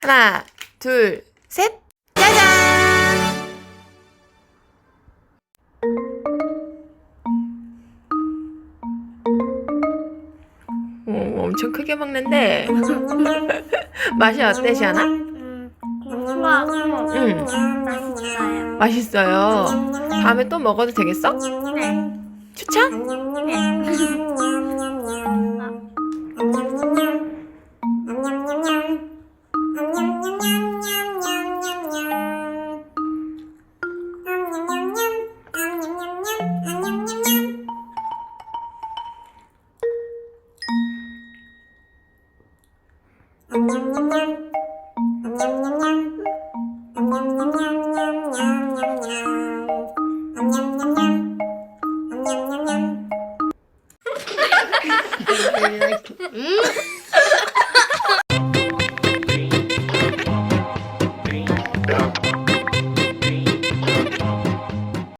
하나, 둘, 셋. 짜잔! 오, 엄청 크게 먹는데 맛이 어때, 시아나? 좋아하고 음. 맛있어요. 맛있어요. 다음에 또 먹어도 되겠어? 네. 추천? 네. 냠 냠냠 냠 냠냠냠 음